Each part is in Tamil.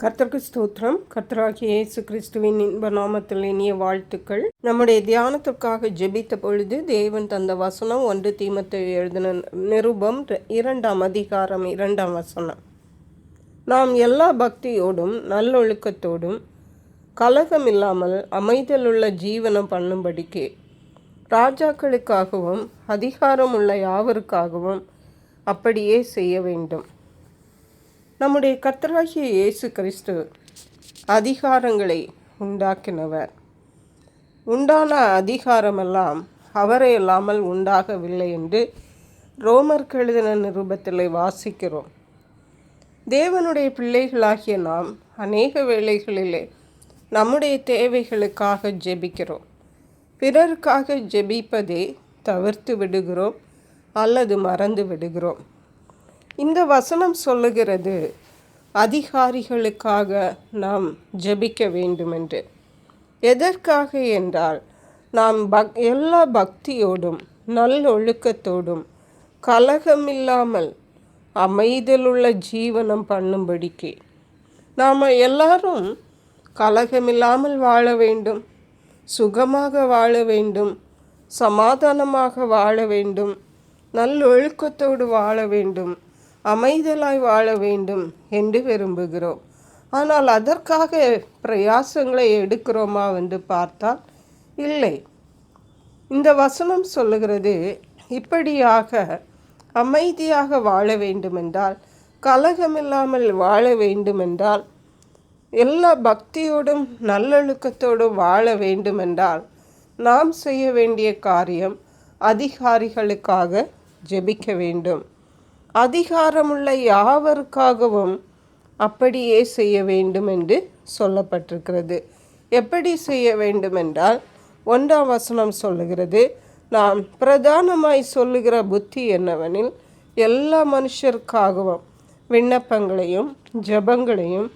கர்த்தருக்கு ஸ்தோத்திரம். கர்த்தராகிய இயேசு கிறிஸ்துவின் இன்ப நாமத்தில் இனிய வாழ்த்துக்கள். நம்முடைய தியானத்திற்காக ஜெபித்த பொழுது தேவன் தந்த வசனம் ஒன்று தீமத்தை எழுதின நிருபம் இரண்டாம் அதிகாரம் இரண்டாம் வசனம். நாம் எல்லா பக்தியோடும் நல்லொழுக்கத்தோடும் கலகம் இல்லாமல் அமைதலுள்ள ஜீவனம் பண்ணும்படிக்கு ராஜாக்களுக்காகவும் அதிகாரம் உள்ள யாவருக்காகவும் அப்படியே செய்ய வேண்டும். நம்முடைய கர்த்தராகிய இயேசு கிறிஸ்து அதிகாரங்களை உண்டாக்கினவர். உண்டான அதிகாரமெல்லாம் அவரை இல்லாமல் உண்டாகவில்லை என்று ரோமர் கெழுதின நிருபத்தில் வாசிக்கிறோம். தேவனுடைய பிள்ளைகளாகிய நாம் அநேக வேளைகளிலே நம்முடைய தேவைகளுக்காக ஜெபிக்கிறோம். பிறருக்காக ஜெபிப்பதை தவிர்த்து விடுகிறோம் அல்லது மறந்து விடுகிறோம். இந்த வசனம் சொல்லுகிறது அதிகாரிகளுக்காக நாம் ஜபிக்க வேண்டும் என்று எதற்காக என்றால் நாம் பக் எல்லா பக்தியோடும் நல்லொழுக்கத்தோடும் கலகமில்லாமல் அமைதலுள்ள ஜீவனம் பண்ணும்படிக்கு. நாம் எல்லாரும் கலகமில்லாமல் வாழ வேண்டும் சுகமாக வாழ வேண்டும் சமாதானமாக வாழ வேண்டும் நல்லொழுக்கத்தோடு வாழ வேண்டும். அமைதலாய் வாழ வேண்டும் என்று விரும்புகிறோம். ஆனால் அதற்காக பிரயாசங்களை எடுக்கிறோமா என்று பார்த்தால் இல்லை. இந்த வசனம் சொல்லுகிறது இப்படியாக அமைதியாக வாழ வேண்டுமென்றால் கலகமில்லாமல் வாழ வேண்டுமென்றால் எல்லா பக்தியோடும் நல்லொழுக்கத்தோடும் வாழ வேண்டுமென்றால் நாம் செய்ய வேண்டிய காரியம் அதிகாரிகளுக்காக ஜெபிக்க வேண்டும். அதிகாரமுள்ள யாவருக்காகவும் அப்படியே செய்ய வேண்டும் என்று சொல்லப்பட்டிருக்கிறது. எப்படி செய்ய வேண்டுமென்றால் ஒன்றாம் வசனம் சொல்லுகிறது நாம் பிரதானமாய் சொல்லுகிற புத்தி என்னவெனில் எல்லா மனுஷருக்காகவும் விண்ணப்பங்களையும் ஜபங்களையும்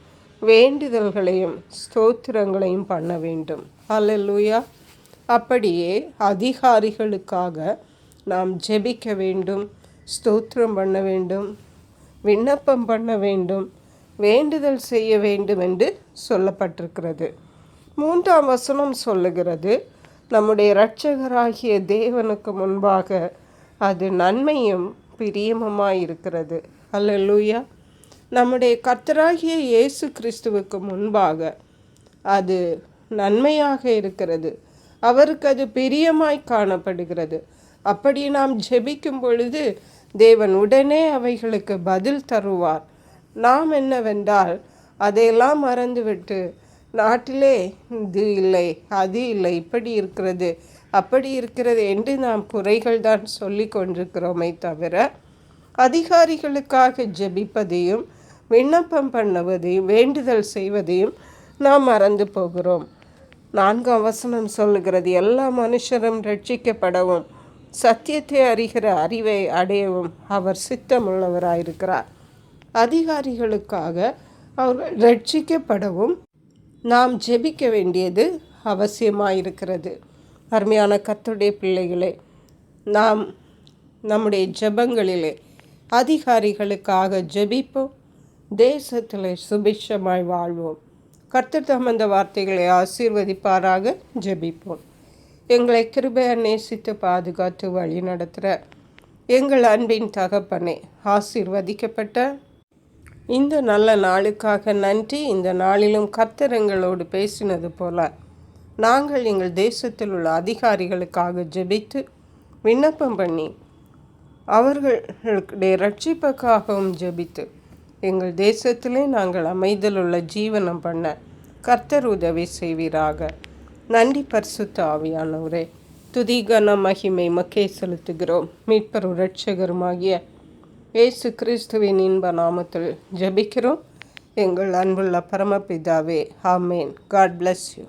வேண்டுதல்களையும் ஸ்தோத்திரங்களையும் பண்ண வேண்டும். அல்லூயா அப்படியே அதிகாரிகளுக்காக நாம் ஜெபிக்க வேண்டும். ஸ்தோத்திரம் பண்ண வேண்டும் விண்ணப்பம் பண்ண வேண்டும் வேண்டுதல் செய்ய வேண்டும் என்று சொல்லப்பட்டிருக்கிறது. மூன்றாம் வசனம் சொல்லுகிறது நம்முடைய இரட்சகராகிய தேவனுக்கு முன்பாக அது நன்மையும் பிரியமுமாய் இருக்கிறது அல்லூயா நம்முடைய கர்த்தராகிய இயேசு கிறிஸ்துவுக்கு முன்பாக அது நன்மையாக இருக்கிறது. அவருக்கு அது பிரியமாய் காணப்படுகிறது. அப்படி நாம் ஜெபிக்கும் பொழுது தேவன் உடனே அவைகளுக்கு பதில் தருவார். நாம் என்னவென்றால் அதையெல்லாம் மறந்துவிட்டு நாட்டிலே இது இல்லை அது இல்லை இப்படி இருக்கிறது அப்படி இருக்கிறது என்று நாம் குறைகள் தான் சொல்லி கொண்டிருக்கிறோமே தவிர அதிகாரிகளுக்காக ஜெபிப்பதையும் விண்ணப்பம் பண்ணுவதையும் வேண்டுதல் செய்வதையும் நாம் மறந்து போகிறோம். நான்கு அவசனம் சொல்லுகிறது எல்லா மனுஷரும் ரட்சிக்கப்படவும் சத்தியத்தை அறிகிற அறிவை அடையவும் அவர் சித்தமுள்ளவராயிருக்கிறார். அதிகாரிகளுக்காக அவர்கள் ரட்சிக்கப்படவும் நாம் ஜெபிக்க வேண்டியது அவசியமாயிருக்கிறது. அருமையான கத்துடைய பிள்ளைகளே நாம் நம்முடைய ஜெபங்களிலே அதிகாரிகளுக்காக ஜெபிப்போம். தேசத்தில் சுபிஷமாய் வாழ்வோம். கர்த்தர் அந்த வார்த்தைகளை ஆசீர்வதிப்பாராக ஜெபிப்போம். எங்களை கிருபையை நேசித்து பாதுகாத்து வழி நடத்துகிற எங்கள் அன்பின் தகப்பனை ஆசீர்வதிக்கப்பட்ட இந்த நல்ல நாளுக்காக நன்றி. இந்த நாளிலும் கர்த்தர் எங்களோடு பேசினது போல நாங்கள் எங்கள் தேசத்தில் உள்ள அதிகாரிகளுக்காக ஜெபித்து விண்ணப்பம் பண்ணி அவர்களுடைய ரட்சிப்புக்காகவும் ஜெபித்து எங்கள் தேசத்திலே நாங்கள் அமைதலுள்ள ஜீவனம் பண்ண கர்த்தர் உதவி செய்வீராக. நன்றி பரிசுத்த ஆவியானவரே. துதிகன மகிமை மக்கே செலுத்துகிறோம். மீட்பரும் ரட்சகருமாகிய இயேசு கிறிஸ்துவின் இன்ப நாமத்தில் ஜபிக்கிறோம். எங்கள் அன்புள்ள பரமபிதாவே ஆமேன். God bless you